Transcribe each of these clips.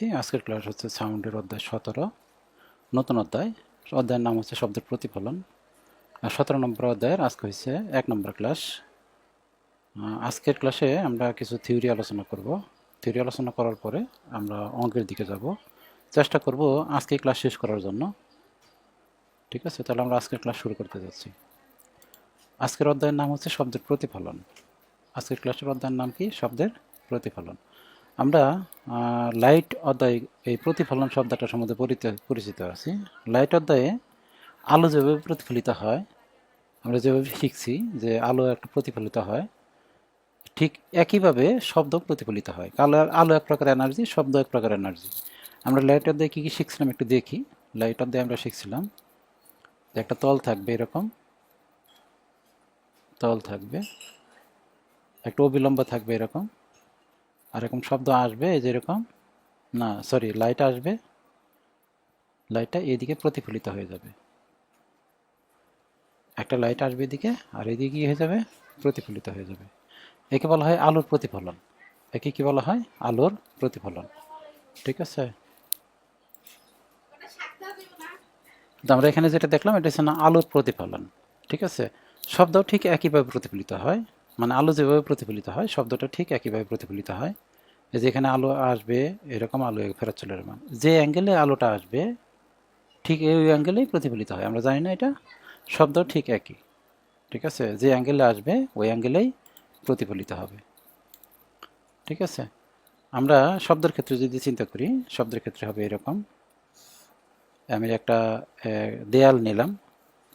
আজকের ক্লাস হচ্ছে সাউন্ডের অধ্যায় সতেরো। নতুন অধ্যায়। অধ্যায়ের নাম হচ্ছে শব্দের প্রতিফলন। আর সতেরো নম্বর অধ্যায়ের আজকে হচ্ছে এক নম্বর ক্লাস। আজকের ক্লাসে আমরা কিছু থিওরি আলোচনা করব। থিওরি আলোচনা করার পরে আমরা অঙ্কের দিকে যাব। চেষ্টা করব আজকে ক্লাস শেষ করার জন্য। ঠিক আছে? তাহলে আমরা আজকের ক্লাস শুরু করতে যাচ্ছি। আজকের অধ্যায়ের নাম হচ্ছে শব্দের প্রতিফলন। আজকের ক্লাসের অধ্যায়ের নাম কি? শব্দের প্রতিফলন। আমরা লাইট অধ্যায় এই প্রতিফলন শব্দটা সম্বন্ধে পরিচিত আছি। লাইট অধ্যায়ে আলো যেভাবে প্রতিফলিত হয়, আমরা যেভাবে শিখছি যে আলো একটা প্রতিফলিত হয়, ঠিক একইভাবে শব্দ প্রতিফলিত হয়। কালো আলো এক প্রকার এনার্জি, শব্দ এক প্রকার এনার্জি। আমরা লাইট অধ্যায়ে কী কী শিখছিলাম একটু দেখি। লাইট অধ্যায়ে আমরা শিখছিলাম যে একটা তল থাকবে এরকম, তল থাকবে, একটা অবিলম্ব থাকবে এরকম আর এরকম শব্দ আসবে এই যে এরকম, না সরি লাইট আসবে লাইটটা এদিকে প্রতিফলিত হয়ে যাবে। একটা লাইট আসবে এদিকে আর এদিকে কি হয়ে যাবে? প্রতিফলিত হয়ে যাবে। একে বলা হয় আলোর প্রতিফলন। একে কি বলা হয়? আলোর প্রতিফলন। ঠিক আছে? তো আমরা এখানে যেটা দেখলাম, এটা হচ্ছে না আলোর প্রতিফলন। ঠিক আছে? শব্দ ঠিক একইভাবে প্রতিফলিত হয়। মানে আলো যেভাবে প্রতিফলিত হয়, শব্দটা ঠিক একইভাবে প্রতিফলিত হয়। এই যে এখানে আলো আসবে, এরকম আলো ফেরত চলে যাবে যে অ্যাঙ্গেলে আলোটা আসবে, ঠিক এই অ্যাঙ্গেলেই প্রতিফলিত হয়। আমরা জানি না এটা, শব্দ ঠিক একই। ঠিক আছে? যে অ্যাঙ্গেলে আসবে, ওই অ্যাঙ্গেলেই প্রতিফলিত হবে। ঠিক আছে? আমরা শব্দের ক্ষেত্রে যদি চিন্তা করি, শব্দের ক্ষেত্রে হবে এরকম। আমি একটা দেয়াল নিলাম।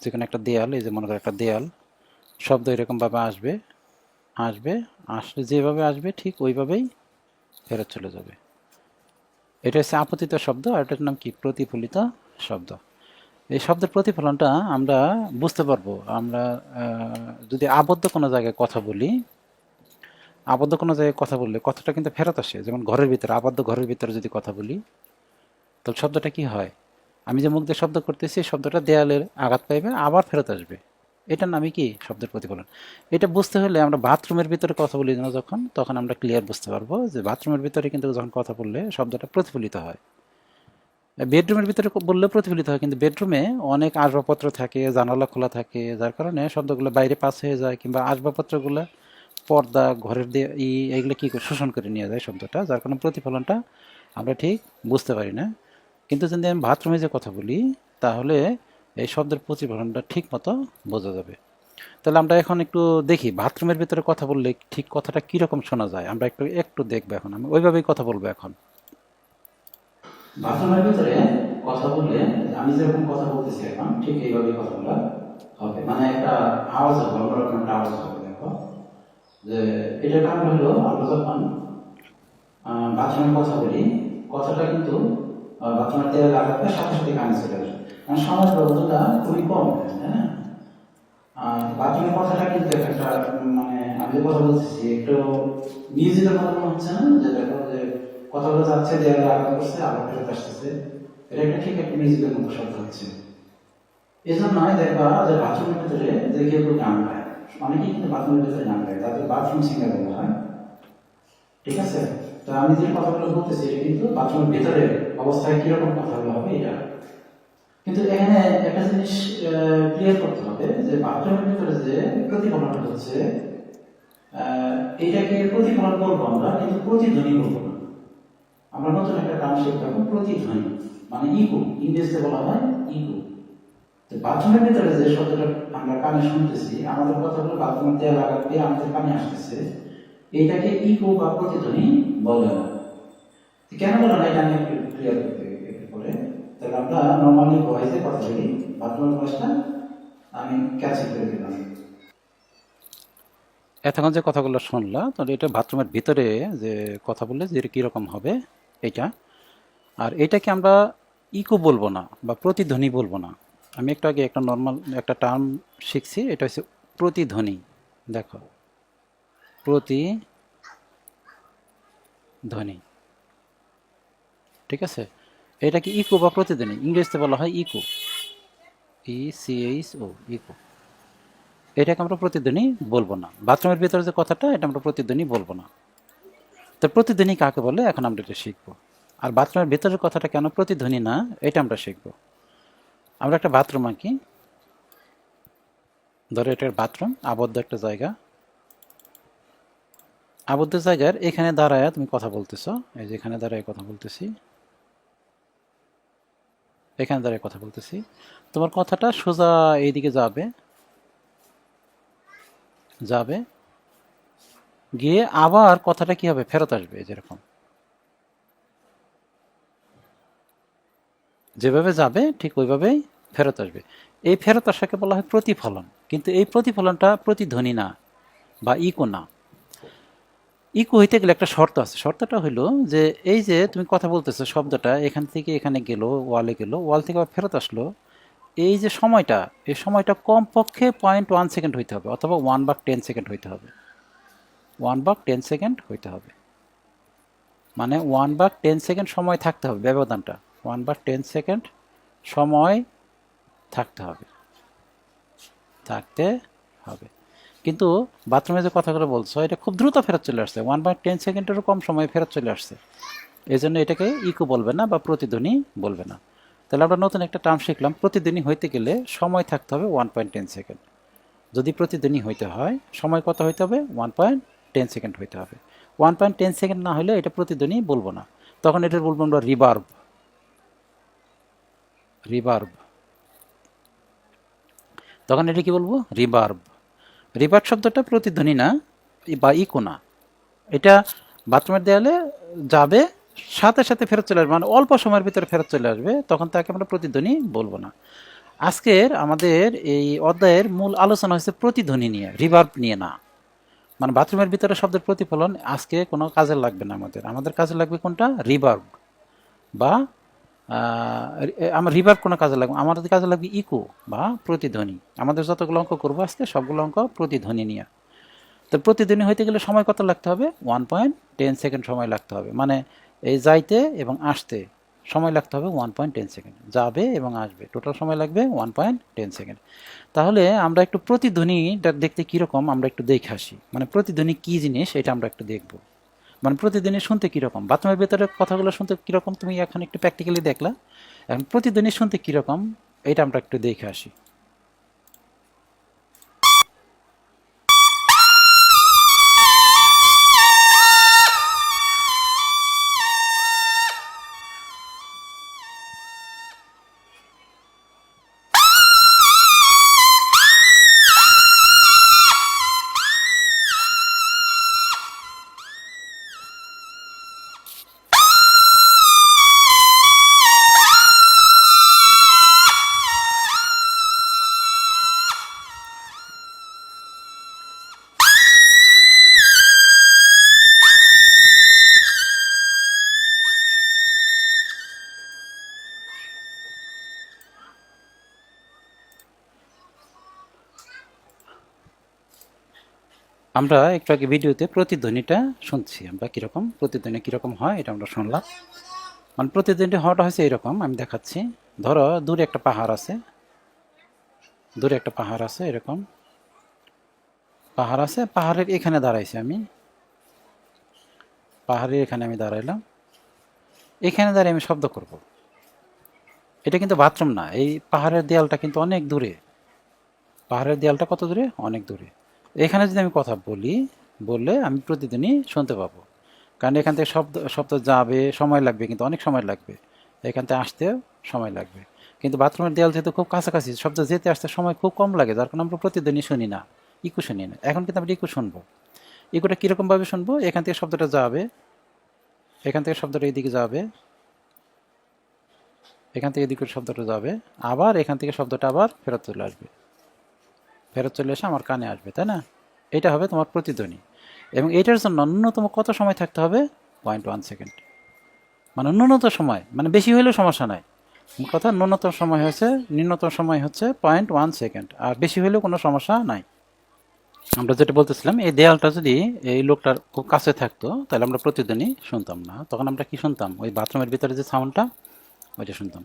যেখানে একটা দেয়াল, এই যে মনে করো একটা দেয়াল, শব্দ এরকমভাবে আসবে আসবে, আসলে যেভাবে আসবে ঠিক ওইভাবেই ফেরত চলে যাবে। এটা হচ্ছে আপতিত শব্দ আর এটার নাম কি? প্রতিফলিত শব্দ। এই শব্দের প্রতিফলনটা আমরা বুঝতে পারব। আমরা যদি আবদ্ধ কোনো জায়গায় কথা বলি, আবদ্ধ কোনো জায়গায় কথা বললে কথাটা কিন্তু ফেরত আসে। যেমন ঘরের ভিতরে, আবদ্ধ ঘরের ভিতরে যদি কথা বলি, তাহলে শব্দটা কি হয়? আমি যে মুখ দিয়ে শব্দ করতেছি, শব্দটা দেয়ালের আঘাত পাইবে, আবার ফেরত আসবে। এটার নামই কি? শব্দের প্রতিফলন। এটা বুঝতে হলে আমরা বাথরুমের ভিতরে কথা বলি না যখন, তখন আমরা ক্লিয়ার বুঝতে পারব যে বাথরুমের ভিতরে কিন্তু যখন কথা বললে শব্দটা প্রতিফলিত হয়। বেডরুমের ভিতরে বললে প্রতিফলিত হয়, কিন্তু বেডরুমে অনেক আসবাবপত্র থাকে, জানালা খোলা থাকে, যার কারণে শব্দগুলো বাইরে পাস হয়ে যায়, কিংবা আসবাবপত্রগুলো পর্দা, ঘরের দিয়ে ই, এগুলো কী শোষণ করে নিয়ে যায় শব্দটা, যার কারণে প্রতিফলনটা আমরা ঠিক বুঝতে পারি না। কিন্তু যদি আমি বাথরুমে যে কথা বলি, তাহলে এই শব্দের প্রতিফলনটা ঠিক মতো বোঝা যাবে। তাহলে আমরা এখন একটু দেখি, বাথরুমের ভিতরে কথা বললে ঠিক কথাটা কীরকম শোনা যায়? আমরা একটু একটু দেখব এখন আমি। ওইভাবেই কথা বলব এখন। বাথরুমের ভিতরে কথা বললে, আমি যেরকম কথা বলতেছি এখন, ঠিক এইভাবে কথা বলা হবে। মানে একটা আওয়াজ হবে, অন্যরকম একটা আওয়াজ হবে, দেখো। যে এটার কারণ হলো, আমরা যখন বাথরুমের কথা বলি, কথাটা কিন্তু বাথরুমের তেল লাগাতে সাথে সাথে কানে চলে আসে। সমাজ ব্যবধানটা খুবই কম হ্যাঁ? আর বাথরুমের কথাটা কিন্তু একটা মানে আমি কথা বলতেছি একটু মিউজিকের কথা মনে হচ্ছে না? যে দেখো যে কথাগুলো যাচ্ছে দেয়ালে আঘাত করছে, আবার ফেরত আসতেছে। এটা একটা ঠিক একটা মিউজিকের মতো শব্দ হচ্ছে। এই জন্য দেখবা যে বাথরুমের ভিতরে যে কেউ কেউ গান গায়। অনেকেই কিন্তু বাথরুমের ভিতরে গান গায় তাদের বাথরুম সিঙ্গার বলা হয়। ঠিক আছে? তো আমি যে কথাগুলো বলতেছি, এটা কিন্তু বাথরুমের ভিতরে অবস্থায় কীরকম কথাগুলো হবে, এটা কিন্তু এখানে একটা জিনিস ক্লিয়ার করতে হবে যে বাথরুমের ভিতরে যে প্রতিফলনটা হচ্ছে এটাকে প্রতিফলন বলব আমরা, কিন্তু প্রতিধ্বনি বলব না। আমরা নতুন একটা টার্ম শিখতে প্রতিধ্বনি মানে ইকো ইংরেজিতে বলা হয় ইকো তো বাথরুমের ভিতরে যে শব্দটা আমরা কানে শুনতেছি, আমাদের কথাগুলো বাথরুমের দেয়াল লাগা দিয়ে আমাদের কানে আসতেছে, এটাকে ইকো বা প্রতিধ্বনি বলে না। কেন বলে না? এটা আমি ক্লিয়ার করতে তাহলে নর্মালি ভয়েসে কথা বলি ভয়েসটা আমি করে দিলাম এতক্ষণ যে কথাগুলো শুনলাম তাহলে এটা বাথরুমের ভিতরে যে কথা বললে যে কীরকম হবে, এটা। আর এটাকে আমরা ইকো বলব না, বা প্রতিধ্বনি বলব না। আমি একটু আগে একটা নর্মাল একটা টার্ম শিখছি, এটা হচ্ছে প্রতিধ্বনি। দেখো প্রতি ধ্বনি ঠিক আছে? এটা কি ইকো বা প্রতিধ্বনি? ইংরেজিতে বলা হয় echo. E C H O echo. এটাকে আমরা প্রতিধ্বনি বলব না। বাথরুমের ভিতরে যে কথাটা, এটা আমরা প্রতিধ্বনি বলব না। তো প্রতিধ্বনি কাকে বলে? এখন আমরা এটা শিখব। আর বাথরুমের ভেতরের কথাটা কেন প্রতিধ্বনি না, এটা আমরা শিখব। আমরা একটা বাথরুম আঁকি। ধরো এটার বাথরুম, আবদ্ধ একটা জায়গা। আবদ্ধ জায়গার এখানে দাঁড়ায় তুমি কথা বলতেছো। এই যে এখানে দাঁড়ায় কথা বলতেছি। এখানে দাঁড়ায় কথা বলতেছি। তোমার কথাটা সোজা এইদিকে যাবে। যাবে। গিয়ে আবার কথাটা কি হবে? ফেরত আসবে যেরকম যেভাবে যাবে, ঠিক ওইভাবেই ফেরত আসবে। এই ফেরত আসাকে বলা হয় প্রতিফলন। কিন্তু এই প্রতিফলনটা প্রতিধ্বনি না, বা ইকো না। ইকো হইতে গেলে একটা শর্ত আছে। শর্তটা হলো যে এই যে তুমি কথা বলতেছো শব্দটা, এখান থেকে এখানে গেল, ওয়ালে গেল, ওয়াল থেকে আবার ফেরত আসলো, এই যে সময়টা, এই সময়টা কমপক্ষে পয়েন্ট ওয়ান সেকেন্ড হইতে হবে অথবা ওয়ান বাক টেন সেকেন্ড হইতে হবে। ওয়ান বাক টেন সেকেন্ড হইতে হবে। মানে ওয়ান বাক টেন সেকেন্ড সময় থাকতে হবে ব্যবধানটা। ওয়ান বাক টেন সেকেন্ড সময় থাকতে হবে। থাকতে হবে। কিন্তু বাথরুমে যে কথাগুলো বলছো, এটা খুব দ্রুত ফেরত চলে আসছে। ওয়ান বাই টেন সেকেন্ডেরও কম সময়ে ফেরত চলে আসছে। এই জন্য এটাকে ইকো বলবে না বা প্রতিধ্বনি বলবে না। তাহলে আমরা নতুন একটা টার্ম শিখলাম। প্রতিধ্বনি হইতে গেলে সময় থাকতে হবে ওয়ান পয়েন্ট টেন সেকেন্ড যদি প্রতিধ্বনি হইতে হয়, সময় কত হইতে হবে? ওয়ান পয়েন্ট টেন সেকেন্ড হইতে হবে। ওয়ান পয়েন্ট টেন সেকেন্ড না হলে এটা প্রতিধ্বনি বলব না। তখন এটা বলব আমরা রিবার্ব রিবার্ব তখন এটা কি বলব? রিবার্ব রিবার্ব শব্দটা প্রতিধ্বনি না, বা ইকো না। এটা বাথরুমের দেয়ালে যাবে, সাথে সাথে ফেরত চলে আসবে মানে অল্প সময়ের ভিতরে ফেরত চলে আসবে, তখন তাকে আমরা প্রতিধ্বনি বলব না। আজকের আমাদের এই অধ্যায়ের মূল আলোচনা হচ্ছে প্রতিধ্বনি নিয়ে রিভার্ব নিয়ে না। মানে বাথরুমের ভিতরে শব্দের প্রতিফলন আজকে কোনো কাজে লাগবে না আমাদের। আমাদের কাজে লাগবে কোনটা? রিভার্ব বা আমার রিভার্ব কোনো কাজে লাগবে আমাদের কাজে লাগবে ইকো বা প্রতিধ্বনি। আমাদের যতগুলো অঙ্ক করব আজকে, সবগুলো অঙ্ক প্রতিধ্বনি নিয়ে। তো প্রতিদিনই হইতে গেলে সময় কত লাগতে হবে? ওয়ান পয়েন্ট টেন সেকেন্ড সময় লাগতে হবে। মানে এই যাইতে এবং আসতে সময় লাগতে হবে ওয়ান পয়েন্ট টেন সেকেন্ড যাবে এবং আসবে। টোটাল সময় লাগবে ওয়ান পয়েন্ট টেন সেকেন্ড তাহলে আমরা একটু প্রতিধ্বনিটা দেখতে কীরকম, আমরা একটু দেখে আসি। মানে প্রতিধ্বনি কী জিনিস এটা আমরা একটু দেখব। মানে প্রতিদিনই শুনতে কীরকম? বাথরুমের ভেতরে কথাগুলো শুনতে কীরকম? তুমি এখন একটু প্র্যাকটিক্যালি দেখলা। এখন প্রতিদিনই শুনতে কীরকম? এটা আমরা একটু দেখে আসি। আমরা একটু আগে ভিডিওতে প্রতিধ্বনিটা শুনছি। আমরা কীরকম? প্রতিধ্বনি কীরকম হয় এটা আমরা শুনলাম। মানে প্রতিধ্বনি হওয়াটা হয়েছে এরকম, আমি দেখাচ্ছি। ধরো, দূরে একটা পাহাড় আছে। দূরে একটা পাহাড় আছে, এরকম। পাহাড় আছে, পাহাড়ের এখানে দাঁড়াইছি আমি। পাহাড়ের এখানে আমি দাঁড়াইলাম। এখানে দাঁড়িয়ে আমি শব্দ করব। এটা কিন্তু বাথরুম না, এই পাহাড়ের দেয়ালটা কিন্তু অনেক দূরে। পাহাড়ের দেয়ালটা কত দূরে? অনেক দূরে। এখানে যদি আমি কথা বলি, বললে আমি প্রতিদিনই শুনতে পাবো। কারণ এখান থেকে শব্দ শব্দ যাবে, সময় লাগবে, কিন্তু অনেক সময় লাগবে। এখান থেকে আসতেও সময় লাগবে। কিন্তু বাথরুমের দেয়াল যেহেতু খুব কাছাকাছি, শব্দ যেতে আসতে সময় খুব কম লাগে, যার কারণে আমরা প্রতিদিনই শুনি না। ইকু শুনি না। এখন কিন্তু আমরা ইকু শুনব। ইকুটা কীরকমভাবে শুনব? এখান থেকে শব্দটা যাবে। এখান থেকে শব্দটা এদিকে যাবে। এখান থেকে এদিকে শব্দটা যাবে। আবার এখান থেকে শব্দটা আবার ফেরত চলে আসবে। ফেরত চলে এসে আমার কানে আসবে, তাই না? এটা হবে তোমার প্রতিধ্বনি। এবং এটার জন্য ন্যূনতম কত সময় থাকতে হবে? পয়েন্ট ওয়ান সেকেন্ড মানে ন্যূনতম সময় মানে বেশি হলেও সমস্যা নাই। কথা, ন্যূনতম সময় হচ্ছে ন্যূনতম সময় হচ্ছে পয়েন্ট ওয়ান সেকেন্ড আর বেশি হলেও কোনো সমস্যা নাই। আমরা যেটা বলতেছিলাম, এই দেয়ালটা যদি এই লোকটার খুব কাছে থাকতো, তাহলে আমরা প্রতিদিনই শুনতাম না। তখন আমরা কি শুনতাম? ওই বাথরুমের ভিতরে যে সাউন্ডটা ওইটা শুনতাম।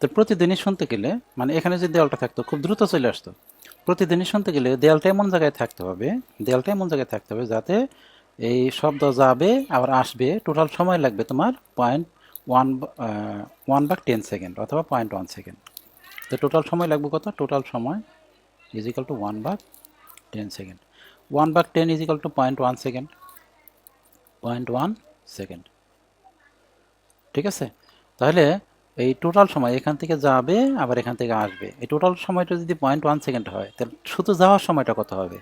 তো প্রতিদিনই শুনতে গেলে মানে এখানে যে দেয়ালটা থাকতো, খুব দ্রুত চলে আসতো। প্রতিদিনই শুনতে গেলে দেয়ালটা এমন জায়গায় থাকতে হবে, দেয়ালটা এমন জায়গায় থাকতে হবে যাতে এই শব্দ যাবে, আবার আসবে। টোটাল সময় লাগবে তোমার point one one by ten second অথবা পয়েন্ট ওয়ান সেকেন্ড তো টোটাল সময় লাগবে কত? টোটাল সময় is equal to one by ten second one by ten is equal to point one second point one second ঠিক আছে? তাহলে এই টোটাল সময় এখান থেকে যাবে, আবার এখান থেকে আসবে। এই টোটাল সময়টা যদি পয়েন্ট ওয়ান সেকেন্ড হয়, তাহলে শুধু যাওয়ার সময়টা কত হবে?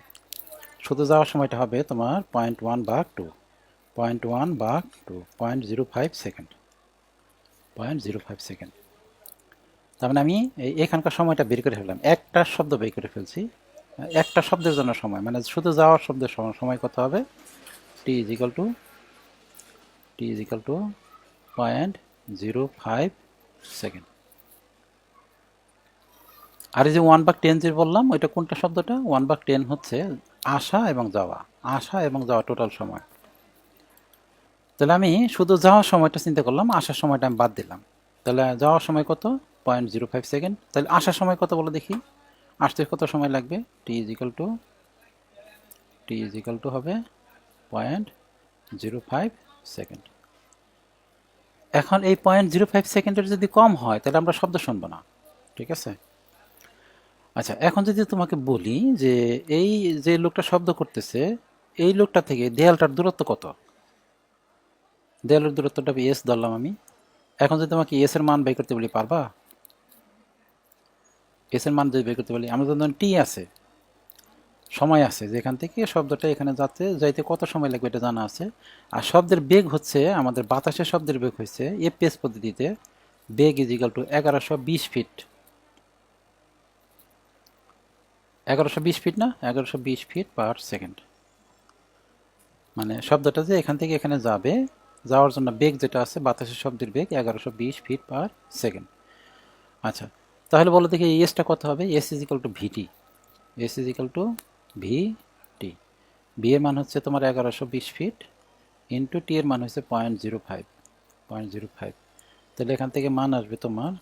শুধু যাওয়ার সময়টা হবে তোমার point one by two point one by two point zero five second point zero five second তার মানে আমি এই এখানকার সময়টা বের করে ফেললাম। একটা শব্দ বের করে ফেলছি। একটা শব্দের জন্য সময় মানে শুধু যাওয়ার শব্দের সময় কত হবে? T is equal to T is equal to point zero five second আর এই যে ওয়ান বাক টেন যে বললাম, ওইটা কোনটা শব্দটা? ওয়ান বাক টেন হচ্ছে আসা এবং যাওয়া। আসা এবং যাওয়া টোটাল সময়। তাহলে আমি শুধু যাওয়ার সময়টা চিন্তা করলাম, আসার সময়টা আমি বাদ দিলাম। তাহলে যাওয়ার সময় কত? পয়েন্ট জিরো ফাইভ সেকেন্ড তাহলে আসার সময় কত বলে দেখি? আসতে কত সময় লাগবে? T is equal to T is equal to হবে পয়েন্ট জিরো ফাইভ সেকেন্ড এখন এই পয়েন্ট জিরো ফাইভ সেকেন্ডের যদি কম হয়, তাহলে আমরা শব্দ শুনব না। ঠিক আছে? আচ্ছা এখন যদি তোমাকে বলি যে এই যে লোকটা শব্দ করতেছে, এই লোকটা থেকে দেয়ালটার দূরত্ব কত? দেয়ালের দূরত্বটা এস ধরলাম আমি? এখন যদি তোমাকে এস এর মান বের করতে বলি, পারবা? এস এর মান যদি বের করতে বলি, আমাদের ধরুন টি আছে। সময় আছে যেখান থেকে শব্দটা এখানে যাতে যাইতে কত সময় লাগবে এটা জানা আছে। আর শব্দের বেগ হচ্ছে, আমাদের বাতাসের শব্দের বেগ হচ্ছে এপিএস পদ্ধতিতে বেগ ইজ ইকাল টু এগারোশো বিশ ফিট এগারোশো বিশ ফিট না? এগারোশো বিশ ফিট পার সেকেন্ড মানে শব্দটা যে এখান থেকে এখানে যাবে, যাওয়ার জন্য বেগ যেটা আছে, বাতাসের শব্দের বেগ এগারোশো বিশ ফিট পার সেকেন্ড আচ্ছা তাহলে বলো দেখি এসটা কত হবে? S is equal to VT S is equal to V T B এর মান হচ্ছে তোমার এগারোশো বিশ ফিট ইন্টু টি এর মান হচ্ছে point zero five point zero five তাহলে এখান থেকে মান আসবে তোমার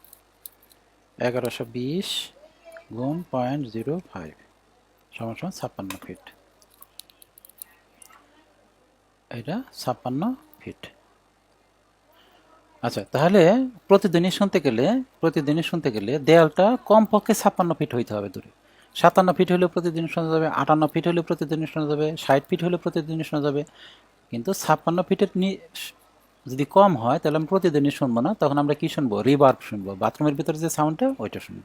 এগারোশো বিশ গুণ পয়েন্ট জিরো ফাইভ সমান সমান ছাপ্পান্ন ফিট এটা ছাপ্পান্ন ফিট আচ্ছা তাহলে প্রতিদিনই শুনতে গেলে, প্রতিদিনই শুনতে গেলে দেয়ালটা কমপক্ষে ছাপ্পান্ন ফিট হইতে হবে দূরে। সাতান্ন ফিট হলে প্রতিদিন শোনা যাবে, আটান্ন ফিট হলে প্রতিদিন শোনা যাবে, ষাট ফিট হলে প্রতিদিন শোনা যাবে। কিন্তু ছাপ্পান্ন ফিটের যদি কম হয়, তাহলে আমি প্রতিদিনই শুনব না। তখন আমরা কি শুনব? রিবার্ব শুনব। বাথরুমের ভিতরে যে সাউন্ডটা ওইটা শুনব।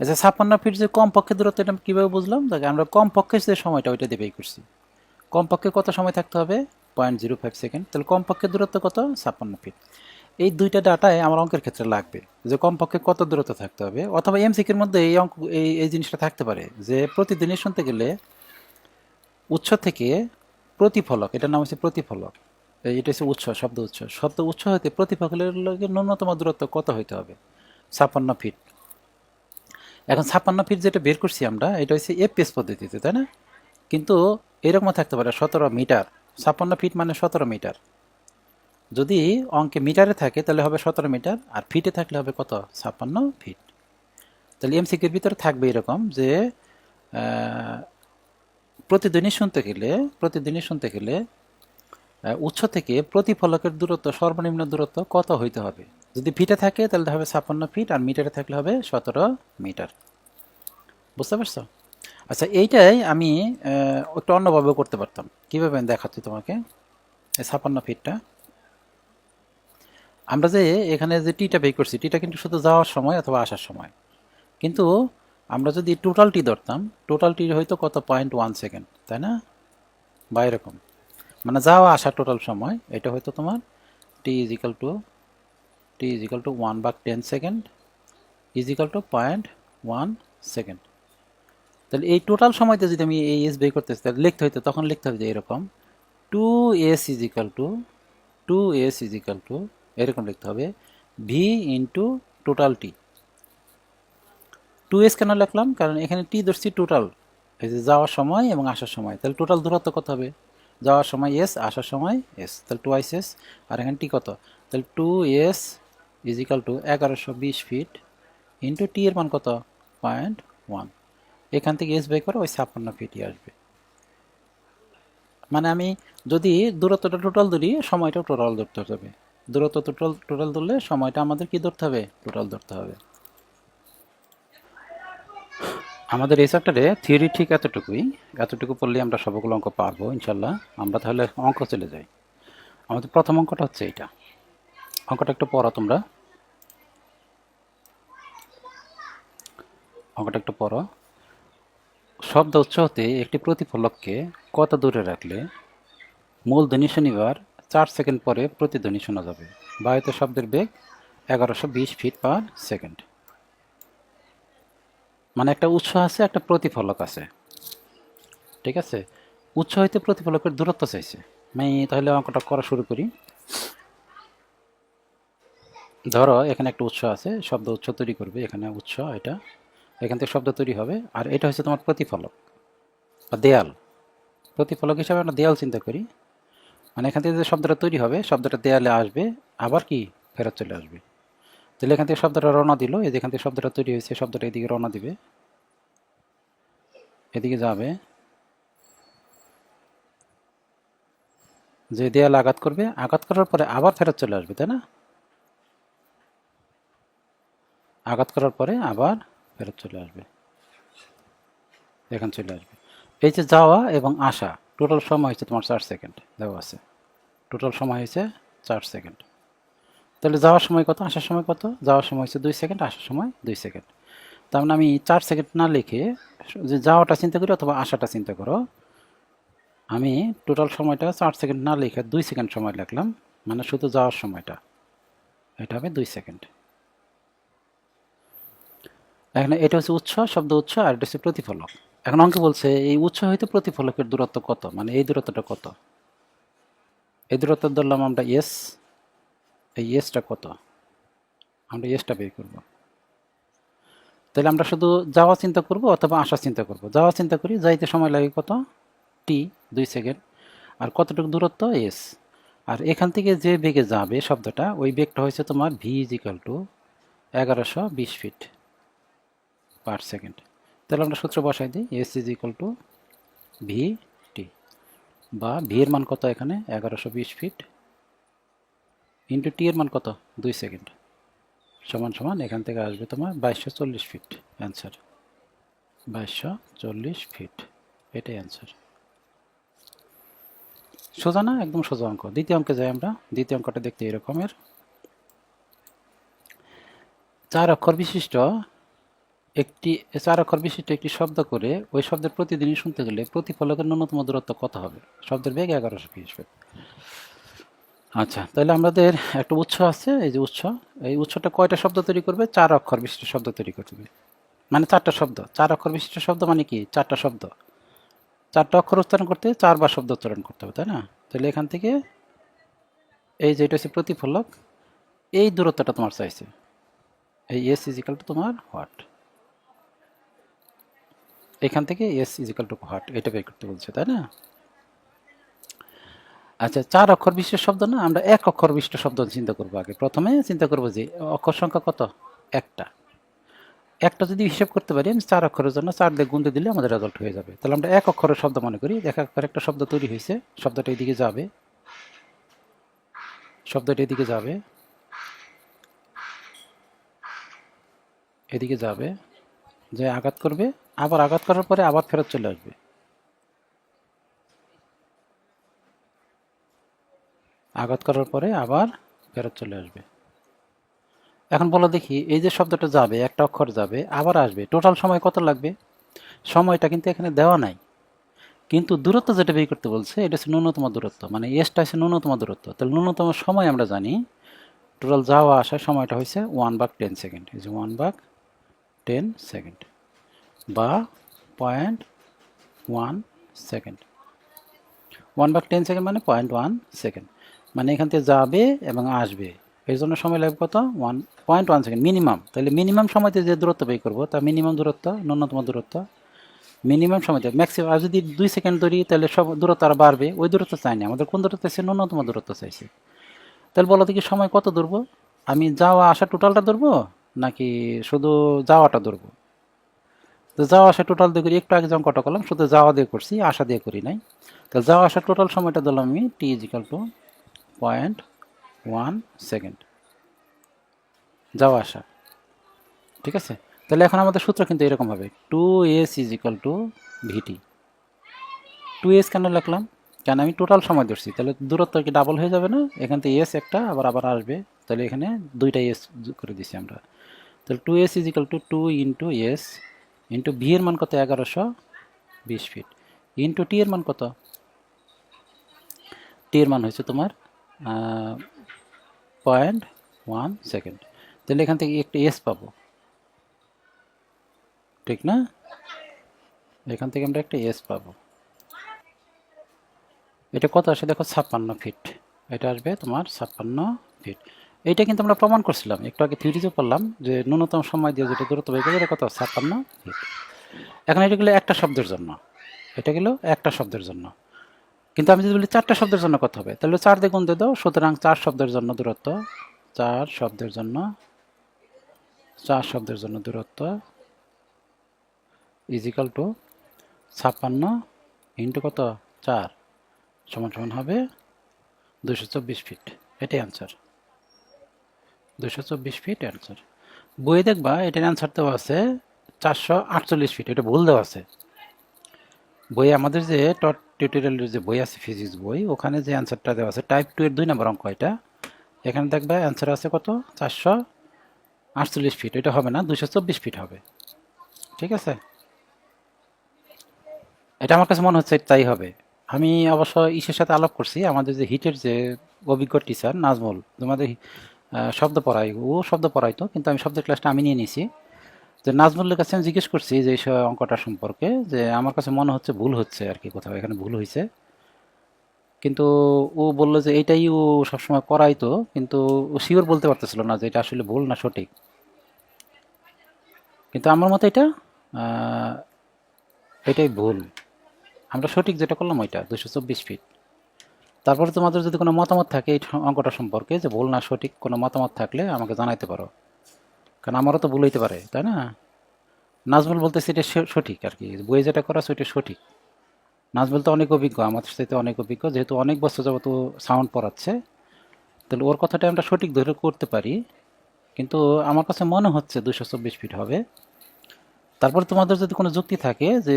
আচ্ছা ছাপ্পান্ন ফিট যে কম পক্ষে দূরত্ব, এটা কীভাবে বুঝলাম? দেখো, আমরা কম পক্ষে যে সময়টা, ওইটা দিয়ে বের করছি। কমপক্ষে কত সময় থাকতে হবে? পয়েন্ট জিরো ফাইভ সেকেন্ড তাহলে কমপক্ষে দূরত্ব কত? ছাপ্পান্ন ফিট এই দুইটা ডাটায় আমার অঙ্কের ক্ষেত্রে লাগবে। যে কমপক্ষে কত দূরত্ব থাকতে হবে, অথবা এমসিকের মধ্যে এই অঙ্ক, এই এই জিনিসটা থাকতে পারে। যে প্রতিদিনই শুনতে গেলে উৎস থেকে প্রতিফলক, এটার নাম হচ্ছে প্রতিফলক এটা হচ্ছে উৎস, শব্দ উৎস। শব্দ উৎস হতে প্রতিফলকের লগে ন্যূনতম দূরত্ব কত হইতে হবে? ছাপ্পান্ন ফিট এখন ছাপ্পান্ন ফিট যেটা বের করছি আমরা, এটা হচ্ছে এপিএস পদ্ধতিতে, তাই না? কিন্তু এরকমও থাকতে পারে, সতেরো মিটার ছাপ্পান্ন ফিট মানে সতেরো মিটার যদি অঙ্কে মিটারে থাকে, তাহলে হবে সতেরো মিটার, আর ফিটে থাকলে হবে কত? ছাপ্পান্ন ফিট। তাহলে এমসিকির ভিতরে থাকবে এরকম যে প্রতিদিনই শুনতে গেলে প্রতিদিনই শুনতে গেলে উৎস থেকে প্রতিফলকের দূরত্ব, সর্বনিম্ন দূরত্ব কত হইতে হবে? যদি ফিটে থাকে, তাহলে হবে ছাপ্পান্ন ফিট, আর মিটারে থাকলে হবে সতেরো মিটার। বুঝতে পারছ? আচ্ছা এইটাই আমি একটু অন্যভাবেও করতে পারতাম। কীভাবে দেখাচ্ছি তোমাকে? এই ছাপ্পান্ন ফিটটা। আমরা যে এখানে যে টিটা বের করছি টিটা কিন্তু শুধু যাওয়ার সময় অথবা আসার সময়। কিন্তু আমরা যদি টোটাল টি ধরতাম টোটাল টি হয়তো কত? পয়েন্ট ওয়ান সেকেন্ড তাই না? বা এরকম। মানে যাওয়া, আসা টোটাল সময়, এটা হয়তো তোমার T is equal to T is equal to one by ten second is equal to point one second তাহলে এই টোটাল সময়তে যদি আমি এই এস বের করতে তাহলে লিখতে হইতো, তখন লিখতে হবে যে এরকম two S is equal to two S is equal to এরকম লিখতে হবে V into total T two S কেন লিখলাম? কারণ এখানে টি ধরছি টোটাল এই যে যাওয়ার সময় এবং আসার সময়। তাহলে টোটাল দূরত্ব কত হবে? যাওয়ার সময় এস আসার সময় এস তাহলে টু আইস এস আর এখানে টি কত? তাহলে two S is equal to এগারোশো বিশ ফিট ইন্টু টি এর মান কত? পয়েন্ট ওয়ান এখান থেকে এস বের করে ওই ছাপ্পান্ন ফিটই আসবে। মানে আমি যদি দূরত্বটা টোটাল ধরি, সময়টাও টোটাল ধরতে হবে। দূরত্ব টোটাল টোটাল ধরলে সময়টা আমাদের কি ধরতে হবে? টোটাল ধরতে হবে। আমাদের এই চ্যাপ্টারে থিওরি ঠিক এতটুকুই। এতটুকু পড়লে আমরা সবগুলো অঙ্ক পারব, ইনশাল্লাহ। আমরা তাহলে অঙ্ক চলে যাই। আমাদের প্রথম অঙ্কটা হচ্ছে এইটা। অঙ্কটা একটু পড়ো তোমরা। অঙ্কটা একটু পড়ো। শব্দ উৎস হতে একটি প্রতিফলককে কত দূরে রাখলে? মূল ধ্বনি শনিবার চার সেকেন্ড পরে প্রতিধ্বনি শোনা যাবে। বায়ুতে শব্দের বেগ এগারোশো বিশ ফিট পার সেকেন্ড মানে একটা উৎস আছে, একটা প্রতিফলক আছে। ঠিক আছে? উৎস হইতে প্রতিফলকের দূরত্ব চাইছে। আমি তাহলে অঙ্কটা করা শুরু করি। ধরো, এখানে একটা উৎস আছে, শব্দ উৎস তৈরি করবে, এখানে উৎস, এটা। এখান থেকে শব্দ তৈরি হবে, আর এটা হচ্ছে তোমার প্রতিফলক বা দেয়াল। প্রতিফলক হিসাবে আমরা দেয়াল চিন্তা করি। মানে এখান থেকে যে শব্দটা তৈরি হবে, শব্দটা দেয়ালে আসবে, আবার কি ফেরত চলে আসবে। তাহলে এখান থেকে শব্দটা রওনা দিল, এই যেখান থেকে শব্দটা তৈরি হয়েছে, শব্দটা এদিকে রওনা দিবে। এদিকে যাবে। যে দেয়াল আঘাত করবে, আঘাত করার পরে আবার ফেরত চলে আসবে, তাই না? আঘাত করার পরে আবার ফেরত চলে আসবে। এখান চলে আসবে। এই যে যাওয়া এবং আসা টোটাল সময় হয়েছে তোমার চার সেকেন্ড দেওয়া আছে। টোটাল সময় হয়েছে চার সেকেন্ড তাহলে যাওয়ার সময় কত? আসার সময় কত? যাওয়ার সময় হচ্ছে দুই সেকেন্ড আসার সময় দুই সেকেন্ড তার মানে আমি চার সেকেন্ড না লিখে যে যাওয়াটা চিন্তা করি অথবা আসাটা চিন্তা করো। আমি টোটাল সময়টা চার সেকেন্ড না লিখে দুই সেকেন্ড সময় লিখলাম মানে শুধু যাওয়ার সময়টা। এটা হবে দুই সেকেন্ড এখানে এটা হচ্ছে উৎস, শব্দ উৎস, আর এটা হচ্ছে প্রতিফলক। এখন অঙ্কে বলছে, এই উৎস হইতে প্রতিফলকের দূরত্ব কত? মানে এই দূরত্বটা কত? এই দূরত্ব ধরলাম আমরা এস এই এসটা কত? আমরা এসটা বের করব। তাহলে আমরা শুধু যাওয়া চিন্তা করব অথবা আসা চিন্তা করব? যাওয়া চিন্তা করি, যাইতে সময় লাগে কত? টি দুই সেকেন্ড আর কতটুকু দূরত্ব? এস আর এখান থেকে যে বেগে যাবে শব্দটা, ওই বেগটা হয়েছে তোমার ভি ইজিক্যাল টু এগারোশো বিশ ফিট পার সেকেন্ড তাহলে আমরা সূত্র বসাই দিই S is equal to V T বা ভি এর মান কত এখানে? এগারোশো বিশ ফিট ইন্টু টি এর মান কত? দুই সেকেন্ড সমান সমান এখান থেকে আসবে তোমার বাইশশো চল্লিশ ফিট অ্যান্সার বাইশশো চল্লিশ ফিট এটাই অ্যান্সার সোজা না? একদম সোজা অঙ্ক। দ্বিতীয় অঙ্কে যাই আমরা। দ্বিতীয় অঙ্কটা দেখতে এরকমের। চার অক্ষর বিশিষ্ট একটি চার অক্ষর বিশিষ্ট একটি শব্দ করে ওই শব্দের প্রতিদিনই শুনতে গেলে প্রতিফলকের ন্যূনতম দূরত্ব কত হবে? শব্দের বেগ এগারোশো ফিট আচ্ছা তাহলে আমাদের একটা উৎস আছে, এই যে উৎস। এই উৎসটা কয়টা শব্দ তৈরি করবে? চার অক্ষর বিশিষ্ট শব্দ তৈরি করবে মানে চারটা শব্দ। চার অক্ষর বিশিষ্ট শব্দ মানে কি? চারটা শব্দ। চারটা অক্ষর উচ্চারণ করতে চারবার শব্দ উচ্চারণ করতে হবে, তাই না? তাহলে এখান থেকে এই যে এটা হচ্ছে প্রতিফলক, এই দূরত্বটা তোমার চাইছে। এই এস ইজিক্যাল টু তোমার হোয়াট এখান থেকে এস ইজিক্যাল টু হোয়াট এটা বের করতে বলছে, তাই না? আচ্ছা চার অক্ষর বিশিষ্ট শব্দ না? আমরা এক অক্ষর বিশিষ্ট শব্দ চিন্তা করব আগে। প্রথমে চিন্তা করব যে অক্ষর সংখ্যা কত? একটা। একটা যদি হিসেব করতে পারি, আমি চার অক্ষরের জন্য চার দিয়ে গুনতে দিলে আমাদের রেজাল্ট হয়ে যাবে। তাহলে আমরা এক অক্ষরের শব্দ মনে করি, এক অক্ষর একটা শব্দ তৈরি হয়েছে, শব্দটা এদিকে যাবে। শব্দটা এদিকে যাবে। এদিকে যাবে। যে আঘাত করবে আবার আঘাত করার পরে আবার ফেরত চলে আসবে। আঘাত করার পরে আবার ফেরত চলে আসবে। এখন বলো দেখি, এই যে শব্দটা যাবে, একটা অক্ষর যাবে, আবার আসবে। টোটাল সময় কত লাগবে? সময়টা কিন্তু এখানে দেওয়া নাই। কিন্তু দূরত্ব যেটা বের করতে বলছে, এটা হচ্ছে ন্যূনতম দূরত্ব। মানে এসটা হচ্ছে ন্যূনতম দূরত্ব। তাহলে ন্যূনতম সময় আমরা জানি টোটাল যাওয়া আসার সময়টা হয়েছে ওয়ান বাক টেন সেকেন্ড এই যে ওয়ান বাক টেন সেকেন্ড বা point one second one by ten second মানে পয়েন্ট ওয়ান সেকেন্ড মানে এখান থেকে যাবে এবং আসবে। এর জন্য সময় লাগবে কত? One point one second minimum তাহলে মিনিমাম সময়তে যে দূরত্ব বের করব তা মিনিমাম দূরত্ব, ন্যূনতম দূরত্ব মিনিমাম সময়তে ম্যাক্সিমাম আর যদি দুই সেকেন্ড ধরি, তাহলে সব দূরত্ব আর বাড়বে। ওই দূরত্ব চাইনি। আমাদের কোন দূরত্ব চাইছে? ন্যূনতম দূরত্ব চাইছে। তাহলে বলো দেখি সময় কত ধরবো? আমি যাওয়া আসা টোটালটা ধরবো? নাকি শুধু যাওয়াটা ধরবো? তো যাওয়া আসা টোটাল দিয়ে করি একটু আগে যেমন কটা করলাম শুধু যাওয়া দিয়ে করছি, আসা দিয়ে করি নাই। তাহলে যাওয়া আসা টোটাল সময়টা দিলাম আমি T is equal to point one second যাওয়া আসা। ঠিক আছে? তাহলে এখন আমাদের সূত্র কিন্তু এরকম হবে two S is equal to VT two S কেন লিখলাম? কেন আমি টোটাল সময় ধরছি, তাহলে দূরত্ব কি ডাবল হয়ে যাবে না? এখান থেকে এস একটা, আবার আবার আসবে। তাহলে এখানে দুইটা এস করে দিছি আমরা। তাহলে two S is equal to two into S into V এর মান কত? এগারোশো বিশ ফিট ইন্টু টি এর মান কত? টি এর মান হয়েছে তোমার পয়েন্ট ওয়ান সেকেন্ড তাহলে এখান থেকে একটা এস পাবো। ঠিক না? এখান থেকে আমরা একটা এস পাবো। এটা কত আসে? দেখো ছাপ্পান্ন ফিট এটা আসবে তোমার ছাপ্পান্ন ফিট এইটা কিন্তু আমরা প্রমাণ করছিলাম। একটু আগে থিওরিতেও করলাম যে ন্যূনতম সময় দিয়ে যেটা দূরত্ব বের এটা কত? ছাপ্পান্ন? এখন এটা গেলো একটা শব্দের জন্য। এটা গেলো একটা শব্দের জন্য। কিন্তু আমি যদি বলি চারটা শব্দের জন্য কত হবে? তাহলে চার দিয়ে গুণ দিয়ে দাও, সুতরাং চার শব্দের জন্য দূরত্ব, চার শব্দের জন্য, চার শব্দের জন্য দূরত্ব ইজিক্যাল টু ছাপ্পান্ন ইন্টু কত? চার। সমান সমান হবে দুশো চব্বিশ ফিট এটাই অ্যান্সার দুশো চব্বিশ ফিট অ্যান্সার বইয়ে দেখবা এটার অ্যান্সার দেওয়া আছে চারশো আটচল্লিশ ফিট এটা ভুল দেওয়া আছে। বই আমাদের যে টট টিউটোরিয়ালের যে বই আছে ফিজিক্স বই, ওখানে যে অ্যান্সারটা দেওয়া আছে টাইপ টু এর দুই নম্বর অঙ্ক এটা। এখানে দেখবে অ্যান্সার আছে কত? চারশো আটচল্লিশ ফিট এটা হবে না দুশো চব্বিশ ফিট হবে। ঠিক আছে? এটা আমার কাছে মনে হচ্ছে তাই হবে। আমি অবশ্য ইসের সাথে আলাপ করছি, আমাদের যে হিটের যে অভিজ্ঞ টিচার নাজমুল, তোমাদের শব্দ পড়াই, ও শব্দ পড়াইতো, কিন্তু আমি শব্দের ক্লাসটা আমি নিয়ে নিয়েছি যে নাজমুলের কাছে আমি জিজ্ঞেস করছি যে এই অঙ্কটা সম্পর্কে, যে আমার কাছে মনে হচ্ছে ভুল হচ্ছে আর কি কোথাও, এখানে ভুল হয়েছে কিন্তু ও বলল যে এটাই ও সবসময় করাইতো কিন্তু ও শিওর বলতে পারতেছিল না যে এটা আসলে ভুল না সঠিক। কিন্তু আমার মতে এটা এটাই ভুল। আমরা সঠিক যেটা করলাম ওইটা দুশো চব্বিশ ফিট তারপরে তোমাদের যদি কোনো মতামত থাকে এই অঙ্কটা সম্পর্কে, যে ভুল না সঠিক কোনো মতামত থাকলে আমাকে জানাইতে পারো। কারণ আমারও তো ভুল হইতে পারে, তাই না? নাজমুল বলতে সেটা সঠিক আর কি বইয়ে যেটা করা সেটা সঠিক। নাজমুল তো অনেক অভিজ্ঞ আমাদের সাথে অনেক অভিজ্ঞ, যেহেতু অনেক বছর যাবত সাউন্ড পড়াচ্ছে। তাহলে ওর কথাটা আমরা সঠিক ধরে করতে পারি, কিন্তু আমার কাছে মনে হচ্ছে দুশো চব্বিশ ফিট হবে। তারপর তোমাদের যদি কোনো যুক্তি থাকে যে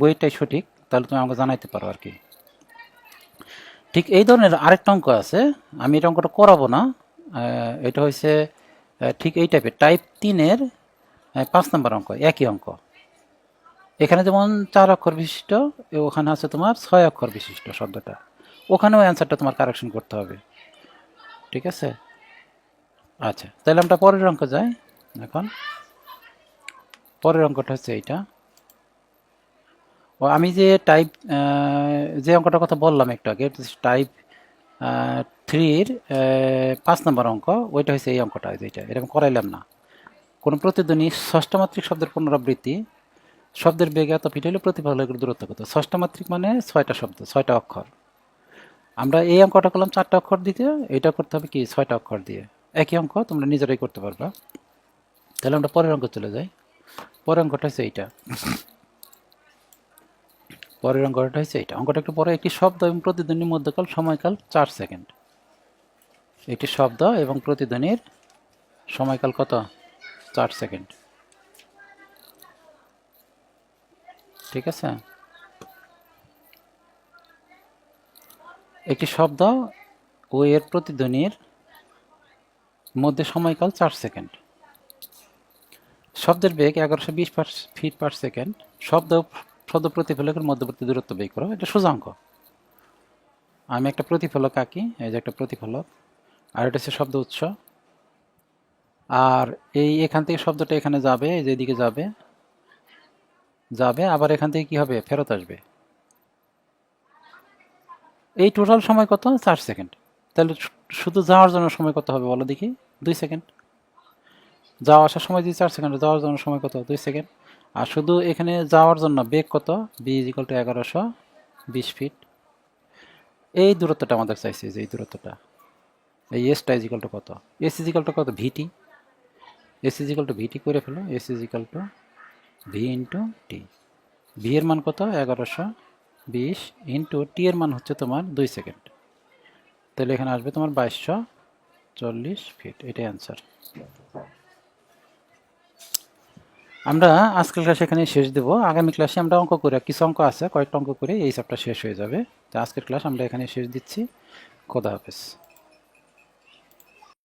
বইটাই সঠিক, তাহলে তুমি আমাকে জানাইতে পারো আর কি। ঠিক এই ধরনের আরেকটা অঙ্ক আছে। আমি এটা অঙ্কটা করাবো না। এটা আহ, ঠিক এই টাইপের টাইপ তিনের পাঁচ নম্বর অঙ্ক একই অঙ্ক। এখানে যেমন চার অক্ষর বিশিষ্ট ওখানে আছে তোমার ছয় অক্ষর বিশিষ্ট শব্দটা। ওখানেও অ্যান্সারটা তোমার কারেকশন করতে হবে। ঠিক আছে? আচ্ছা তাহলে আমরা পরের অঙ্ক যাই। এখন পরের অঙ্কটা হচ্ছে এইটা। ও, আমি যে টাইপ যে অঙ্কটার কথা বললাম একটু আগে টাইপ থ্রির পাঁচ নম্বর অঙ্ক, ওইটা হচ্ছে এই অঙ্কটা যেটা এরকম করাইলাম না। কোনো প্রতিধ্বনি ষষ্ঠমাত্রিক শব্দের পুনরাবৃত্তি, শব্দের বেগে এত ফিট হলে প্রতিফলকের দূরত্ব কত? ষষ্ঠমাত্রিক মানে ছয়টা শব্দ, ছয়টা অক্ষর। আমরা এই অঙ্কটা করলাম চারটা অক্ষর দিতে, এটা করতে হবে কি ছয়টা অক্ষর দিয়ে। একই অঙ্ক, তোমরা নিজেরাই করতে পারবা। তাহলে আমরা পরের অঙ্ক চলে যাই। পরের অঙ্কটা হচ্ছে এইটা। পরের অঙ্কটা হচ্ছে এইটা অঙ্কটা একটু পরে, একটি শব্দ এবং প্রতিধ্বনির মধ্যকাল, সময়কাল চার সেকেন্ড। একটি শব্দ এবং প্রতিধ্বনির সময়কাল কত? চার সেকেন্ড। ঠিক আছে? একটি শব্দ ও এর প্রতিধ্বনির মধ্যে সময়কাল চার সেকেন্ড। শব্দের বেগ এগারোশো বিশ ফিট পার সেকেন্ড শব্দ শব্দ প্রতিফলকের মধ্যবর্তী দূরত্ব বের করো, এটা সোজা অঙ্ক। আমি একটা প্রতিফলক আঁকি, এই যে একটা প্রতিফলক, আর এটা হচ্ছে শব্দ উৎস। আর এই এখান থেকে শব্দটা এখানে যাবে, এই যে এদিকে যাবে যাবে, আবার এখান থেকে কি হবে? ফেরত আসবে। এই টোটাল সময় কত? চার সেকেন্ড তাহলে শুধু যাওয়ার জন্য সময় কত হবে বলো দেখি? দুই সেকেন্ড যাওয়া আসার সময় যদি চার সেকেন্ড যাওয়ার জন্য সময় কত? দুই সেকেন্ড আর শুধু এখানে যাওয়ার জন্য বেগ কত? বি ইজিক্যাল টু এগারোশো বিশ ফিট এই দূরত্বটা আমাদের চাইছে, যে এই দূরত্বটা। এই এসটা ইজিক্যাল টু কত? এস ইজিক্যাল টু কত? VT S is equal to VT করে ফেলো। S is equal to V into T V এর মান কত? এগারোশো বিশ ইন্টু টি এর মান হচ্ছে তোমার দুই সেকেন্ড তাহলে এখানে আসবে তোমার বাইশশো চল্লিশ ফিট এটাই অ্যান্সার আমরা আজকের ক্লাসে এখানে শেষ দেব। আগামী ক্লাসে আমরা অঙ্ক করে, কিছু অঙ্ক আছে, কয়েকটা অঙ্ক করে এই সবটা শেষ হয়ে যাবে। তো আজকের ক্লাস আমরা এখানে শেষ দিচ্ছি। খোদা হাফেজ।